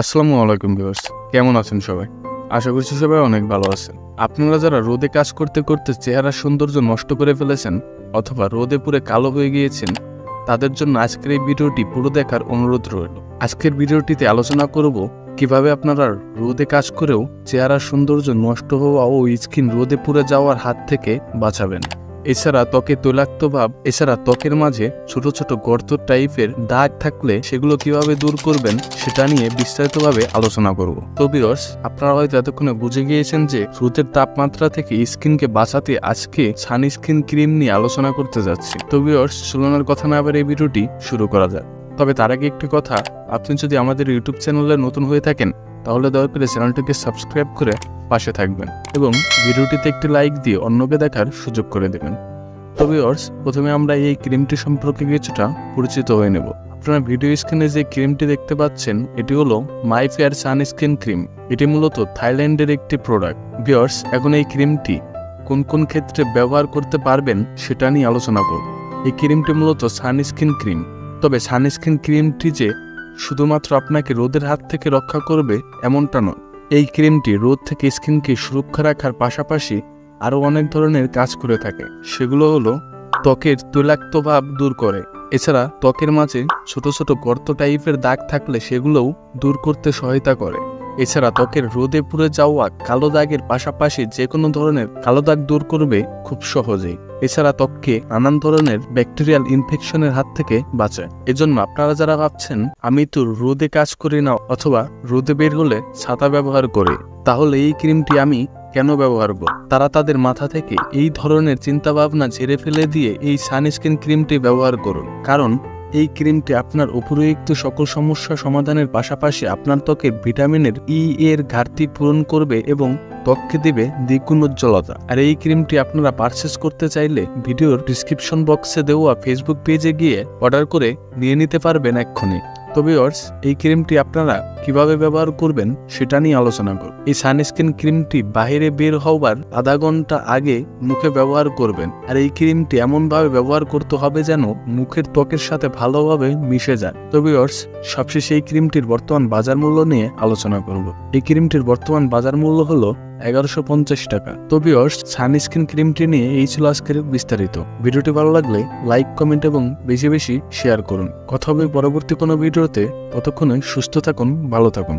আসসালামু আলাইকুম ভিউয়ার্স, কেমন আছেন সবাই? আশা করছি সবাই অনেক ভালো আছেন। আপনারা যারা রোদে কাজ করতে করতে চেহারার সৌন্দর্য নষ্ট করে ফেলেছেন অথবা রোদে পুরে কালো হয়ে গিয়েছেন, তাদের জন্য আজকের এই ভিডিওটি পুরো দেখার অনুরোধ রইল। আজকের ভিডিওটিতে আলোচনা করব কীভাবে আপনারা রোদে কাজ করেও চেহারার সৌন্দর্য নষ্ট হওয়া ও স্কিন রোদে পুড়ে যাওয়ার হাত থেকে বাঁচাবেন। এছাড়া ত্বকে তৈলাক্ত ভাব, এছাড়া ত্বকের মাঝে ছোট ছোট গর্ত টাইপের দাগ থাকলে সেগুলো কীভাবে দূর করবেন সেটা নিয়ে বিস্তারিতভাবে আলোচনা করব। তো বিরস আপনারা হয়তো এতক্ষণে বুঝে গিয়েছেন যে রোদের তাপমাত্রা থেকে স্কিনকে বাঁচাতে আজকে সানস্ক্রিন ক্রিম নিয়ে আলোচনা করতে যাচ্ছি। তো বিয়র্স চলনার কথা না আবার এই ভিডিওটি শুরু করা যাক। তবে তার আগে একটি কথা, আপনি যদি আমাদের ইউটিউব চ্যানেলে নতুন হয়ে থাকেন, তাহলে দয়া করে চ্যানেলটিকে সাবস্ক্রাইব করে পাশে থাকবেন এবং ভিডিওটিতে একটি লাইক দিয়ে অন্যকে দেখার সুযোগ করে দেবেন। তবে অর্স প্রথমে আমরা এই ক্রিমটি সম্পর্কে কিছুটা পরিচিত হয়ে নেব। আপনারা ভিডিও স্ক্রিনে যে ক্রিমটি দেখতে পাচ্ছেন, এটি হলো মাই ফেয়ার সানস্ক্রিন ক্রিম এটি মূলত থাইল্যান্ডের একটি প্রোডাক্ট বিয়ার্স এখন এই ক্রিমটি কোন কোন ক্ষেত্রে ব্যবহার করতে পারবেন সেটা নিয়ে আলোচনা করব। এই ক্রিমটি মূলত সানস্ক্রিন ক্রিম তবে সানস্ক্রিন ক্রিমটি যে শুধুমাত্র আপনাকে রোদের হাত থেকে রক্ষা করবে, এমনটা নয়। এই ক্রিমটি রোদ থেকে স্কিনকে সুরক্ষা রাখার পাশাপাশি আরও অনেক ধরনের কাজ করে থাকে। সেগুলো হলো ত্বকের তৈলাক্ত ভাব দূর করে। এছাড়া ত্বকের মাঝে ছোট ছোট গর্ত টাইপের দাগ থাকলে সেগুলোও দূর করতে সহায়তা করে। এছাড়া ত্বকের রোদে পুড়ে যাওয়া কালো দাগের পাশাপাশি যে কোনো ধরনের কালো দাগ দূর করবে খুব সহজেই। এছাড়া ত্বককে নানান ধরনের ব্যাকটেরিয়াল ইনফেকশনের হাত থেকে বাঁচায়। এজন্য আপনারা যারা ভাবছেন, আমি তো রোদে কাজ করি না অথবা রোদে বের হলে ছাতা ব্যবহার করি, তাহলে এই ক্রিমটি আমি কেন ব্যবহার করব? তারা তাদের মাথা থেকে এই ধরনের চিন্তাভাবনা ঝেড়ে ফেলে দিয়ে এই সানস্ক্রিন ক্রিমটি ব্যবহার করুন। কারণ এই ক্রিমটি আপনার উপরোক্ত সকল সমস্যা সমাধানের পাশাপাশি আপনার ত্বকে ভিটামিনের ই এর ঘাটতি পূরণ করবে এবং ত্বককে দেবে দ্বিগুণ উজ্জ্বলতা। আর এই ক্রিমটি আপনারা পারচেস করতে চাইলে ভিডিওর ডিসক্রিপশন বক্সে দেওয়া ফেসবুক পেজে গিয়ে অর্ডার করে নিয়ে নিতে পারবেন এক্ষুনি। তবে অর্স এই ক্রিমটি আপনারা কীভাবে ব্যবহার করবেন সেটা নিয়ে আলোচনা করব। এই সানস্ক্রিন ক্রিমটি বাইরে বের হওয়ার আধা ঘণ্টা আগে মুখে ব্যবহার করবেন। আর এই ক্রিমটি এমনভাবে ব্যবহার করতে হবে যেন মুখের ত্বকের সাথে ভালোভাবে মিশে যায়। তবে অর্স সবশেষে এই ক্রিমটির বর্তমান বাজার মূল্য নিয়ে আলোচনা করব। এই ক্রিমটির বর্তমান বাজার মূল্য হলো এগারোশো পঞ্চাশ টাকা। তবে অর্স সানস্ক্রিন ক্রিমটি নিয়ে এই ছিল আজকের বিস্তারিত। ভিডিওটি ভালো লাগলে লাইক কমেন্ট এবং বেশি বেশি শেয়ার করুন। কথা হবে পরবর্তী কোনো ভিডিওতে। ততক্ষণে সুস্থ থাকুন, ভালো থাকুন।